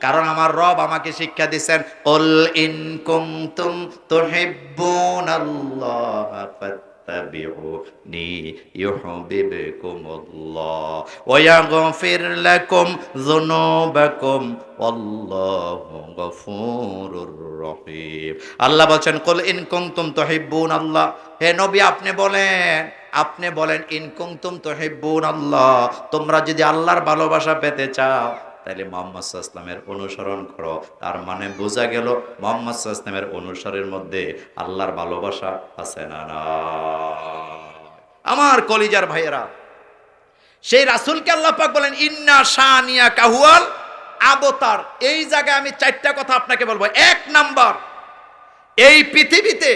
কারণ আমার রব আমাকে শিক্ষা দিবেন কুল ইন কুনতুম তুহিব্বুনাল্লাহ আল্লাহ বলেন কুল ইন কুনতুম তুহিব্বুনাল্লাহ। হে নবী, আপনি বলেন আপনি বলেন ইনকুমতুম তুহিব্বুন আল্লাহ তোমরা যদি আল্লাহর ভালোবাসা পেতে চাও তাহলে মোহাম্মদ ইসলামের অনুসরণ করো। তার মানে বোঝা গেল, মোহাম্মদ ইসলামের অনুসরণের মধ্যে আল্লাহর ভালোবাসা আছে না না আমার কলিজার ভাইয়েরা, সেই রাসূলকে আল্লাহ পাক বলেন, ইন্না শানিয়া কাহুয়াল আবতার এই জায়গায় আমি চারটা কথা আপনাকে বলব। এক নাম্বার, এই পৃথিবীতে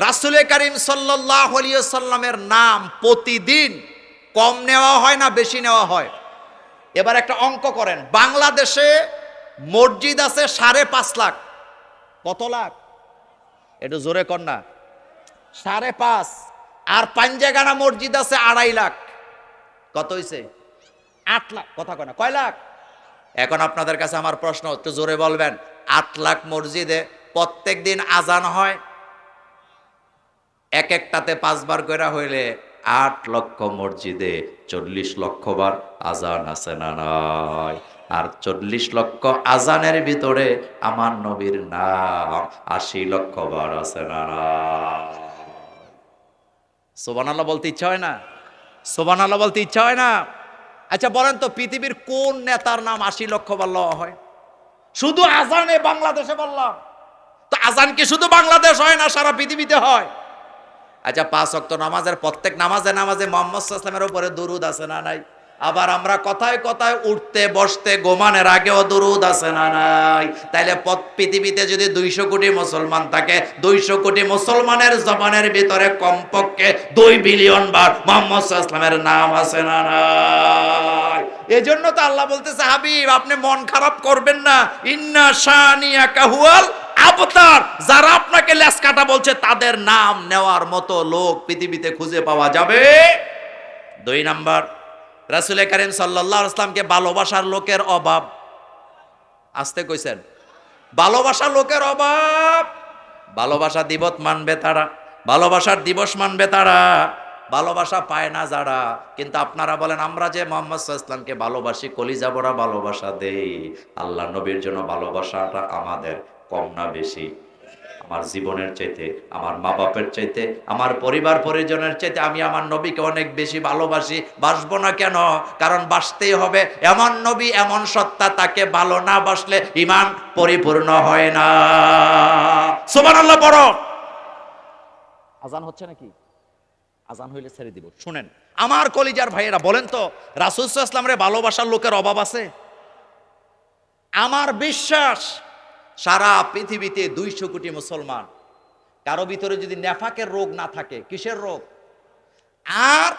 রাসুলে করিম সাল্লাহ সাল্লামের নাম প্রতিদিন কম নেওয়া হয় না বেশি নেওয়া হয়। এবার একটা অঙ্ক করেন। বাংলাদেশে মসজিদ আছে সাড়ে পাঁচ লাখ। কত লাখ? একটু জোরে কর না। সাড়ে পাঁচ। আর পাঞ্জাগানা মসজিদ আছে আড়াই লাখ। কত হয়েছে আট লাখ। কথা কয় না। কয় লাখ? এখন আপনাদের কাছে আমার প্রশ্ন, একটু জোরে বলবেন। আট লাখ মসজিদে প্রত্যেক দিন আজান হয়? এক একটাতে পাঁচবার করে হইলে আট লক্ষ মসজিদে চল্লিশ লক্ষ বার আজান আছে না নয় আর চল্লিশ লক্ষ আজানের ভিতরে আমার নবীর নাম আশি লক্ষ বার আছে না সোবানাল্লাহ বলতে ইচ্ছা হয় না? সোবানাল্লাহ বলতে ইচ্ছা হয় না? আচ্ছা বলেন তো পৃথিবীর কোন নেতার নাম আশি লক্ষ বার লওয়া হয়? শুধু আজানে বাংলাদেশে বললাম। তো আজান কি শুধু বাংলাদেশ হয় না, সারা পৃথিবীতে হয়? আচ্ছা পাঁচ অক্ত নামাজের প্রত্যেক নামাজে নামাজে মোহাম্মদ ইসলামের উপরে দুরুদ আছে না নাই? আবার আমরা কথায় কথায় উঠতে, বসতে গোমানের আগেও দুরুদ আছে না নাই? তাইলে পৃথিবীতে যদি দুইশো কোটি মুসলমান থাকে, দুইশো কোটি মুসলমানের জবানের ভিতরে কমপক্ষে দুই বিলিয়ন বার মোহাম্মদ ইসলামের নাম আছে না নাই? এজন্য তো আল্লাহ বলতেছে, হাবিব, আপনি মন খারাপ করবেন না। ইন্না শানিয়া কাহুয়াল আবতার যারা আপনাকে লেস কাটা বলছে, তাদের নাম নেওয়ার মতো লোক পৃথিবীতে খুঁজে পাওয়া যাবে। দুই নাম্বার, রাসুল করিম সাল্লাহ ইসলামকে ভালোবাসার লোকের অভাব। আসতে কইছেন, ভালোবাসার লোকের অভাব। ভালোবাসা দিবস মানবে তারা, ভালোবাসার দিবস মানবে তারা। ভালোবাসা পায় না যারা, কিন্তু আপনারা বলেন, আমরা যে মোহাম্মদ ইসলামকে ভালোবাসি, কলিজা বড়া ভালোবাসা দেই। আল্লাহ নবীর জন্য ভালোবাসাটা আমাদের। কম না বেশি। আমার জীবনের চাইতে, আমার মা বাপের চাইতে, আমার পরিবার পরিজনের চাইতে আমি আমার নবীকে অনেক বেশি ভালোবাসি। বাসবো না কেন? কারণ বাসতেই হবে। এমন নবী, এমন সত্তা, তাকে ভালো না বাসলে ইমান পরিপূর্ণ হয় না। সোমান আল্লাহ বড় আজান হচ্ছে নাকি? আজান হইলে ছেড়ে দিব। শুনেন, আমার কলিজার ভাইয়েরা, বলেন তো, রাসুল ইসলামের ভালোবাসার লোকের অভাব আছে? আমার বিশ্বাস সারা পৃথিবীতে দুইশো কোটি মুসলমান। কারও ভিতরে যদি নেফাকের রোগ না থাকে, কিসের রোগ? আর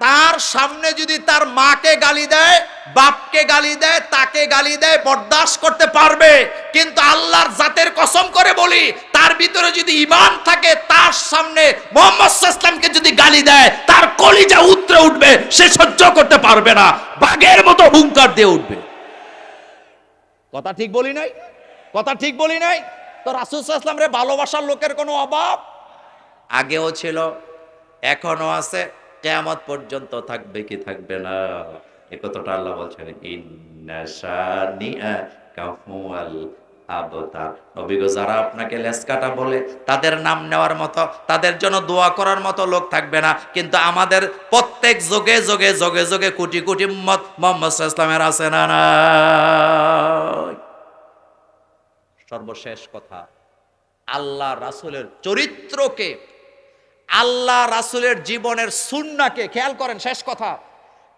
তার সামনে যদি তার মাকে গালি দেয়, বাপকে গালি দেয়, তাকে গালি দেয়, বরদাস্ত করতে পারবে। কিন্তু আল্লাহর জাতের কসম করে বলি, তার ভিতরে যদি ইমান থাকে, তার সামনে মোহাম্মদ ইসলামকে যদি গালি দেয়, তার কলিজা উতরে উঠবে, সে সহ্য করতে পারবে না। বাঘের মতো হুঙ্কার দিয়ে উঠবে। কথা ঠিক বলি নাই? কথা ঠিক বলি নাই? তো রাসুল রে ভালোবাসার লোকের কোনো অভাব? আগেও ছিল এখনও আছে, কেয়ামত পর্যন্ত থাকবে কি থাকবে না? এ কথাটা আল্লাহ বলছেন নবীগো যারা আপনাকে লেসকাটা বলে, তাদের নাম নেওয়ার মতো, তাদের জন্য দোয়া করার মতো লোক থাকবে না। কিন্তু আমাদের প্রত্যেক যোগে যোগে যোগে যোগে কোটি কোটি মত মোহাম্মদ ইসলামের আছে না নাই? সর্বশেষ কথা। আল্লাহ রাসুলের চরিত্রকে, আল্লাহ রাসুলের জীবনের সুন্নাকে খেয়াল করেন শেষ কথা।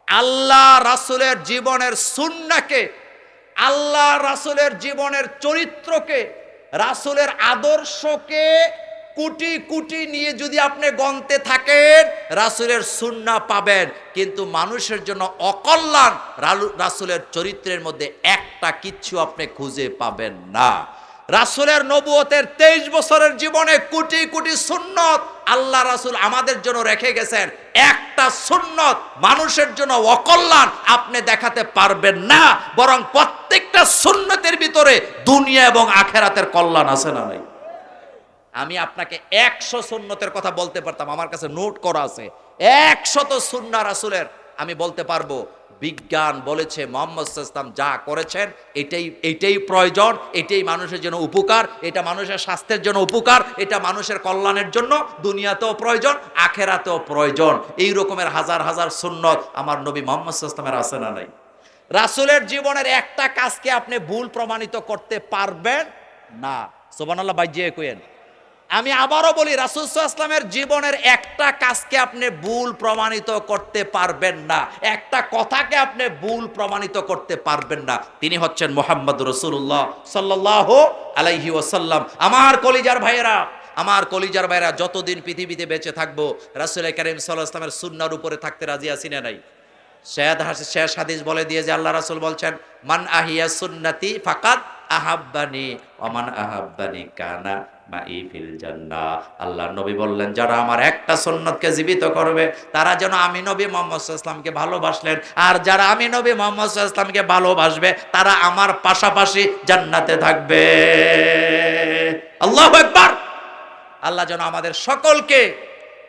আল্লাহ রাসুলের জীবনের সুন্নাকে আল্লাহ রাসুলের জীবনের চরিত্রকে, রাসুলের আদর্শকে কুটি কুটি নিয়ে যদি আপনি গন্তে থাকেন, রাসুলের সুন্না পাবেন। কিন্তু মানুষের জন্য অকল্যাণ, রাসুলের চরিত্রের মধ্যে একটা কিচ্ছু আপনি খুঁজে পাবেন না। রাসুলের নবুয়তের তেইশ বছরের জীবনে কোটি কোটি সুন্নত আল্লাহ রাসুল আমাদের জন্য রেখে গেছেন। একটা সুন্নত মানুষের জন্য অকল্যাণ আপনি দেখাতে পারবেন না, বরং প্রত্যেকটা সুন্নতের ভিতরে দুনিয়া এবং আখেরাতের কল্যাণ আছে না নাই? আমি আপনাকে একশো সুন্নতের কথা বলতে পারতাম, আমার কাছে নোট করা আছে। একশত সুন্না রাসুলের, আমি বলতে পারব বিজ্ঞান বলেছে মোহাম্মদ ইসলাম যা করেছেন, এটাই এটাই প্রয়োজন, এটাই মানুষের জন্য উপকার, এটা মানুষের স্বাস্থ্যের জন্য উপকার, এটা মানুষের কল্যাণের জন্য দুনিয়াতেও প্রয়োজন, আখেরাতেও প্রয়োজন। এই রকমের হাজার হাজার সুন্নত আমার নবী মোহাম্মদ ইসলামের আছে না নাই? রাসুলের জীবনের একটা কাজকে আপনি ভুল প্রমাণিত করতে পারবেন না। সোবানাল্লাহ বাইজিয়ে কইেন আমি আবারও বলি, রাসুল ইসলামের জীবনের একটা কাজকে আপনি ভুল প্রমাণিত করতে পারবেন না। একটা কথাকে আপনি ভুল প্রমাণিত করতে পারবেন না। তিনি হচ্ছেন মোহাম্মদ রসুল্লাহ সাল্লাহ আলাইহি ওসাল্লাম আমার কলিজার ভাইয়েরা, আমার কলিজার ভাইয়েরা, যতদিন পৃথিবীতে বেঁচে থাকব, রাসুল করিম সাল্লাহ ইসলামের সুন্নার উপরে থাকতে রাজি আছি না নাই? হাস- শেষ হাদিস বলে দিয়ে যে আল্লাহ রাসুল বলছেন, মান আহিয়া সুন্নাতি ফাকাত আহাব্বানি ওমান আহাব্বানি কানা আল্লাহ নবী বললেন, যারা আমার একটা সুন্নতকে জীবিত করবে, তারা যেন আমি নবী মোহাম্মদ ইসলামকে ভালোবাসলেন। আর যারা আমি নবী মোহাম্মদ ইসলামকে ভালোবাসবে, তারা আমার পাশাপাশি জান্নাতে থাকবে। আল্লাহ আকবার! আল্লাহ যেন আমাদের সকলকে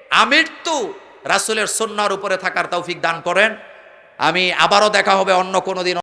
আমৃত্যু রাসূলের সুন্নাহর উপরে থাকার তৌফিক দান করেন। আমি আবারও দেখা হবে অন্য কোনো দিন।